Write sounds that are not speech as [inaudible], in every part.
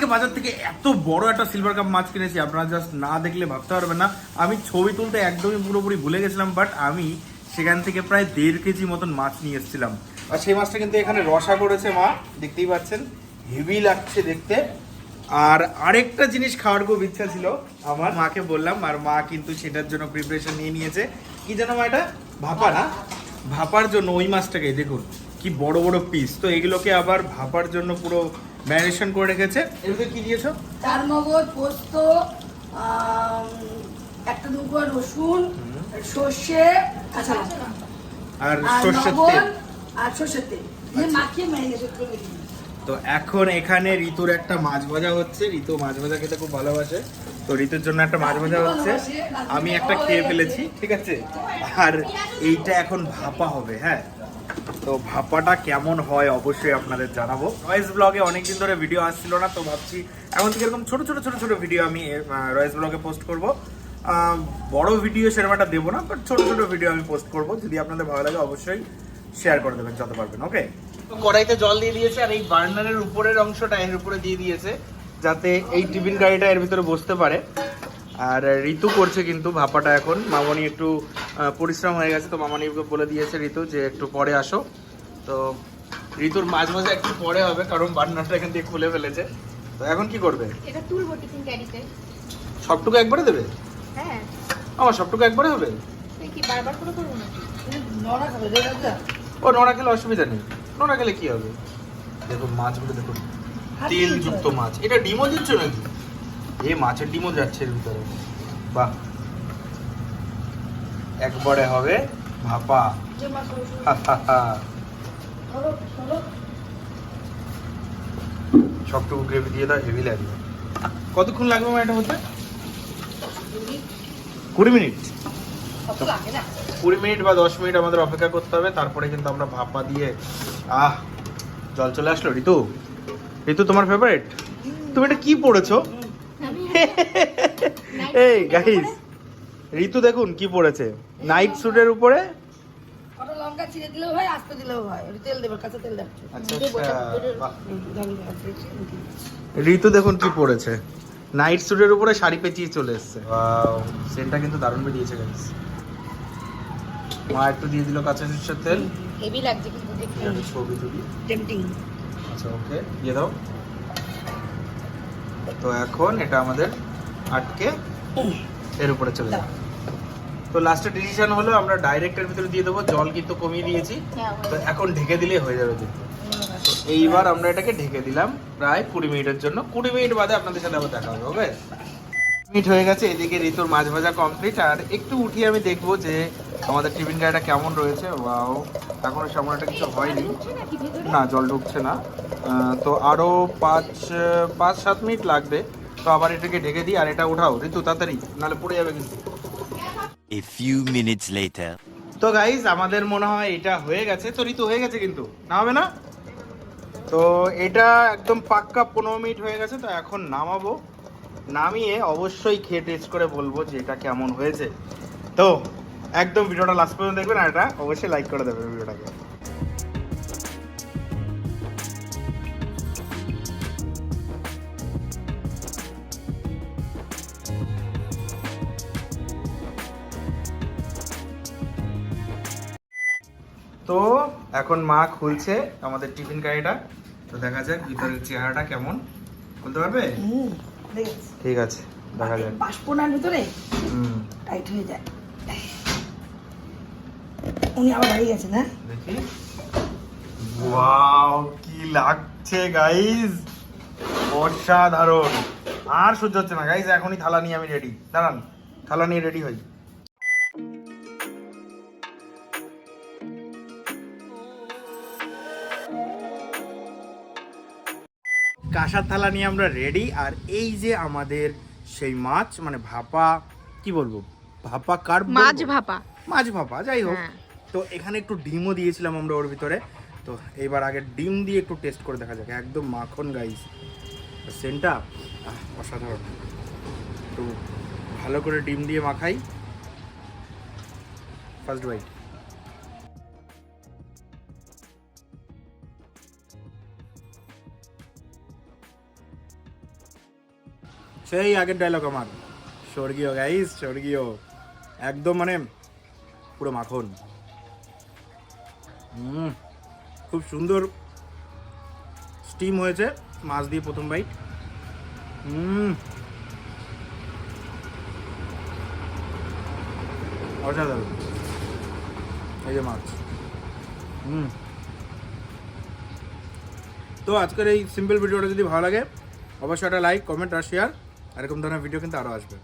কালকে বাজার থেকে এত বড় একটা সিলভার কাপ মাছ কিনেছি, আপনারা জাস্ট না দেখলে ভাবতে পারবেন না। আমি ছবি তুলতে একদমই পুরোপুরি ভুলে গেছিলাম বাট আমি সেখান থেকে প্রায় দেড় কেজি মতন মাছ নিয়ে এসেছিলাম। আর সেই মাছটা কিন্তু এখানে রসা করেছে মা। দেখতেই পাচ্ছেন, হেভি লাগছে দেখতে। আর আরেকটা জিনিস খাওয়ার খুব ইচ্ছা ছিল, আমার মাকে বললাম, আর মা কিন্তু সেটার জন্য প্রিপারেশন নিয়ে নিয়েছে। কি জানো মা এটা? ভাপা না? ভাপার জন্য ওই মাছটাকে, দেখুন, কি বড় বড় পিস তো এগুলোকে আবার ভাপার জন্য পুরো ম্যারিনেশন করে রেখেছে। এর ভিতরে কি দিয়েছ? চার মগজ পোস্ত একটা দুটো রসুন সর্ষে কাঁচা লঙ্কা আর সর্ষের তেল। আর সর্ষের তেল। দিয়ে মাখিয়ে ম্যারিনেশন করে। তো এখন এখানে ঋতুর একটা মাছ ভাজা হচ্ছে। ঋতু মাছ ভাজা খেতে খুব ভালোবাসে। তো ঋতুর জন্য একটা মাছ ভাজা হচ্ছে। আমি একটা খেয়ে ফেলেছি ঠিক আছে? আর এইটা এখন ভাপা হবে হ্যাঁ? তো ভাপাটা কেমন হয় অবশ্যই আপনাদের জানাব। রয়েস ব্লগে অনেকদিন ধরে ভিডিও আসছিল না, তো ভাবছি এখন থেকে এরকম ছোট ছোট ছোট ছোট ভিডিও আমি রয়েস ব্লগে পোস্ট করব। বড় ভিডিও সেরকম একটা দেবো না বাট ছোট ছোট ভিডিও আমি পোস্ট করব। যদি আপনাদের ভালো লাগে অবশ্যই শেয়ার করে দেবেন, যত পারবেন ওকে কড়াইতে জল দিয়ে দিয়েছে, আর এই বার্নারের উপরের অংশটা এর উপরে দিয়ে দিয়েছে, যাতে এই টিফিন গাড়িটা এর ভিতরে বসতে পারে। আর ঋতু করছে কিন্তু ভাপাটা এখন। মামনি একটু পরিশ্রম হয়ে গেছে তো মামনি বলে দিয়েছে ঋতু যে একটু পরে আসো। তো ঋতুর মাঝ মাঝে একটু পরে হবে কারণ বার্নারটা এখান থেকে খুলে ফেলেছে। তো এখন কি করবে? এটা তুলবো টিফিন ক্যারিতে। সবটুকু একবারে দেবে? হ্যাঁ। আমার সবটুকু একবারে হবে? তুই কি বারবার করে করব নাকি? নড়া খাবে ও নোনা খেলে অসুবিধা নেই। নড়া খেলে কি হবে? দেখুন মাছগুলো দেখুন তেল যুক্ত মাছ। এটা ডিমও দিচ্ছ নাকি? এ মাছের ডিমও যাচ্ছে এর ভিতরে। বাহ। একবারে হবে ভাপা। সবটুকু গ্রেভি দিয়ে দাও হেভি লাগবে। কতক্ষণ লাগবে এটা হতে? কুড়ি। মিনিট। কুড়ি মিনিট বা দশ মিনিট আমাদের অপেক্ষা করতে হবে তারপরে কিন্তু আমরা ভাপা দিয়ে আহ জল চলে আসলো। ঋতু ঋতু তোমার ফেভারিট তুমি এটা কি পড়েছো? [laughs] এই গাইস ঋতু দেখুন কি পড়েছে। নাইট স্যুটের উপরে? কত লঙ্কা ছিঁড়ে দিলেও হয় আস্তে দিলেও হয়। তেল দেবে কাঁচা তেল দেবে। আচ্ছা আচ্ছা। ঋতু দেখুন কি পড়েছে। নাইট স্যুটের উপরে শাড়ি পেঁচিয়ে চলে এসছে। সেন্টটা কিন্তু দারুণ বেরিয়েছে গাইস মা একটু দিয়ে দিল কাঁচা সরষের তেল। হেভি লাগছে কিন্তু দেখতে। ছবি টেম্পটিং আচ্ছা ওকে দিয়ে দাও। তো এখন এটা আমাদের আটকে এর উপরে চলে যাবে তো লাস্টের ডিসিশন হলো আমরা ডাইরেক্টের ভিতরে দিয়ে দেবো জল কিন্তু কমিয়ে দিয়েছি। হ্যাঁ তো এখন ঢেকে দিলেই হয়ে যাবে কিন্তু তো এইবার আমরা এটাকে ঢেকে দিলাম প্রায় কুড়ি মিনিটের জন্য। কুড়ি মিনিট বাদে আপনাদের সাথে আবার দেখা হবে ওকে মিনিট হয়ে গেছে এদিকে ঋতুর মাছ ভাজা কমপ্লিট আর একটু উঠিয়ে আমি দেখব যে আমাদের টিফিন গাড়িটা কেমন রয়েছে। ওয়াও এখনও সেমন একটা কিছু হয়নি। না জল ঢুকছে না। তো আরও পাঁচ পাঁচ সাত মিনিট লাগবে। তো আবার এটাকে ঢেকে দিই আর এটা উঠাও। ঋতু তাড়াতাড়ি নাহলে পড়ে যাবে কিন্তু। A few minutes later. তো গাইজ আমাদের মনে হয় এটা হয়ে গেছে। তো ঋতু হয়ে গেছে কিন্তু। না হবে না? তো এটা একদম পাক্কা পনেরো মিনিট হয়ে গেছে তো এখন নামাবো। নামিয়ে অবশ্যই খেয়ে টেস্ট করে বলব যে এটা কেমন হয়েছে। তো একদম ভিডিওটা লাস্ট পর্যন্ত দেখবেন আর এটা অবশ্যই লাইক করে দেবেন ভিডিওটাকে। তো এখন মা খুলছে আমাদের টিফিন গাড়িটা তো দেখা যাক ভিতরের চেহারাটা কেমন। খুলতে পারবে? ঠিক আছে দেখা যাক। বাষ্পনার ভিতরে হুম। টাইট হয়ে যায়। উনি আবার গেছেন হ্যাঁ? দেখি। ওয়াও কি লাগছে গাইস অসাধারণ। আর সহ্য হচ্ছে না। গাইস এখনই থালা নিয়ে আমি রেডি দাঁড়ান থালা নিয়ে রেডি হই। কাঁসার থালা নিয়ে আমরা রেডি আর এই যে আমাদের সেই মাছ মানে ভাপা কি বলব? ভাপা কার মাছ ভাপা। মাছ ভাপা যাই হোক। হ্যাঁ। তো এখানে একটু ডিমও দিয়েছিলাম আমরা ওর ভিতরে। তো এইবার আগে ডিম দিয়ে একটু টেস্ট করে দেখা যাক। একদম মাখন গাইস সেন্টটা অসাধারণ। তো ভালো করে ডিম দিয়ে মাখাই। ফার্স্ট বাইট সেই আগের ডায়লগ আমার। স্বর্গীয় গাইস স্বর্গীয়। একদম মানে পুরো মাখন। হুম খুব সুন্দর স্টিম হয়েছে মাছ দিয়ে প্রথম বাইট হুম অসাধারণ। এই যে মাছ। হুম তো আজকের এই সিম্পল ভিডিওটা যদি ভালো লাগে, অবশ্যই একটা লাইক কমেন্ট আর শেয়ার এরকম ধরনের ভিডিও কিন্তু আরও আসবে।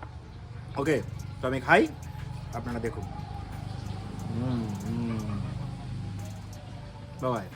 ওকে তো আমি খাই আপনারা দেখুন। বাবাই